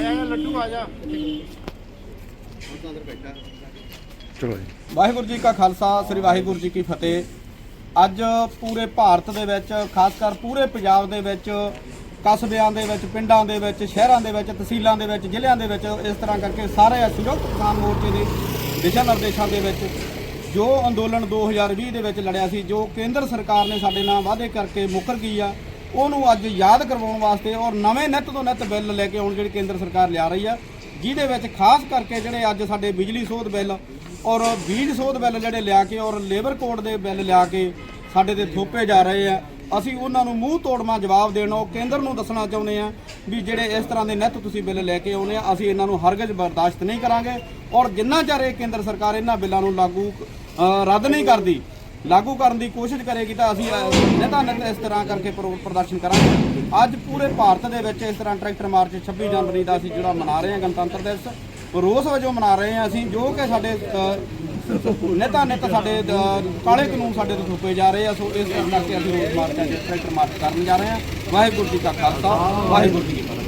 ਜਾ ਲੱਡੂ ਆ ਜਾ। ਚਲੋ ਜੀ। ਵਾਹਿਗੁਰੂ ਜੀ ਕਾ ਖਾਲਸਾ ਸ੍ਰੀ ਵਾਹਿਗੁਰੂ ਜੀ ਕੀ ਫਤਿਹ। ਅੱਜ ਪੂਰੇ ਭਾਰਤ ਦੇ ਵਿੱਚ ਖਾਸ ਕਰ ਪੂਰੇ ਪੰਜਾਬ ਦੇ ਵਿੱਚ ਕਸਬਿਆਂ ਦੇ ਵਿੱਚ ਪਿੰਡਾਂ ਦੇ ਵਿੱਚ ਸ਼ਹਿਰਾਂ ਦੇ ਵਿੱਚ ਤਹਿਸੀਲਾਂ ਦੇ ਵਿੱਚ ਜ਼ਿਲ੍ਹਿਆਂ ਦੇ ਵਿੱਚ ਇਸ ਤਰ੍ਹਾਂ ਕਰਕੇ ਸਾਰੇ ਸੰਯੁਕਤ ਕਿਸਾਨ ਮੋਰਚੇ ਦੇ ਦਿਸ਼ਾ ਨਿਰਦੇਸ਼ਾਂ ਦੇ ਵਿੱਚ ਜੋ ਅੰਦੋਲਨ 2020 ਦੇ ਵਿੱਚ ਲੜਿਆ ਸੀ ਜੋ ਕੇਂਦਰ ਸਰਕਾਰ ਨੇ ਸਾਡੇ ਨਾਲ ਵਾਅਦੇ ਕਰਕੇ ਮੁੱਕਰ ਗਈ ਆ ਉਹਨੂੰ ਅੱਜ ਯਾਦ ਕਰਵਾਉਣ ਵਾਸਤੇ ਔਰ ਨਵੇਂ ਨਿੱਤ ਤੋਂ ਨਿੱਤ ਬਿੱਲ ਲੈ ਕੇ ਆਉਣ ਜਿਹੜੀ ਕੇਂਦਰ ਸਰਕਾਰ ਲਿਆ ਰਹੀ ਆ, ਜਿਹਦੇ ਵਿੱਚ ਖਾਸ ਕਰਕੇ ਜਿਹੜੇ ਅੱਜ ਸਾਡੇ ਬਿਜਲੀ ਸੋਧ ਬਿੱਲ ਔਰ ਬੀਜ ਸੋਧ ਬਿੱਲ ਜਿਹੜੇ ਲਿਆ ਕੇ ਔਰ ਲੇਬਰ ਕੋਡ ਦੇ ਬਿੱਲ ਲਿਆ ਕੇ ਸਾਡੇ ਤੇ ਥੋਪੇ ਜਾ ਰਹੇ ਆ, ਅਸੀਂ ਉਹਨਾਂ ਨੂੰ ਮੂੰਹ ਤੋੜਮਾ ਜਵਾਬ ਦੇਣਾ, ਉਹ ਕੇਂਦਰ ਨੂੰ ਦੱਸਣਾ ਚਾਹੁੰਦੇ ਆ ਵੀ ਜਿਹੜੇ ਇਸ ਤਰ੍ਹਾਂ ਦੇ ਨਿੱਤ ਤੁਸੀਂ ਬਿੱਲ ਲੈ ਕੇ ਆਉਨੇ ਆ, ਅਸੀਂ ਇਹਨਾਂ ਨੂੰ ਹਰਗਜ਼ ਬਰਦਾਸ਼ਤ ਨਹੀਂ ਕਰਾਂਗੇ ਔਰ ਜਿੰਨਾ ਚਿਰ ਇਹ ਕੇਂਦਰ ਸਰਕਾਰ ਇਹਨਾਂ ਬਿੱਲਾਂ ਨੂੰ ਲਾਗੂ ਰੱਦ ਨਹੀਂ ਕਰਦੀ ਲਾਗੂ ਕਰਨ ਦੀ ਕੋਸ਼ਿਸ਼ ਕਰੇਗੀ ਤਾਂ ਅਸੀਂ ਨਿਤਾ ਨਿਤ ਇਸ ਤਰ੍ਹਾਂ ਕਰਕੇ ਪ੍ਰੋ- ਪ੍ਰਦਰਸ਼ਨ ਕਰਾਂਗੇ। ਅੱਜ ਪੂਰੇ ਭਾਰਤ ਦੇ ਵਿੱਚ ਇਸ ਤਰ੍ਹਾਂ ਟਰੈਕਟਰ ਮਾਰਚ 26 ਜਨਵਰੀ ਦਾ ਅਸੀਂ ਜਿਹੜਾ ਮਨਾ ਰਹੇ ਹਾਂ ਗਣਤੰਤਰ ਦਿਵਸ, ਰੋਸ ਵਜੋਂ ਮਨਾ ਰਹੇ ਹਾਂ ਅਸੀਂ, ਜੋ ਕਿ ਸਾਡੇ ਨਿਤਾ ਨਿਤ ਸਾਡੇ ਕਾਲੇ ਕਾਨੂੰਨ ਸਾਡੇ ਤੋਂ ਥੋਪੇ ਜਾ ਰਹੇ ਆ, ਸੋ ਇਸ ਕਰਕੇ ਅਸੀਂ ਰੋਸ ਮਾਰਚ ਅੱਜ ਟਰੈਕਟਰ ਮਾਰਚ ਕਰਨ ਜਾ ਰਹੇ ਹਾਂ। ਵਾਹਿਗੁਰੂ ਜੀ ਕਾ ਖਾਲਸਾ, ਵਾਹਿਗੁਰੂ ਜੀ ਕੀ ਫਤਿਹ।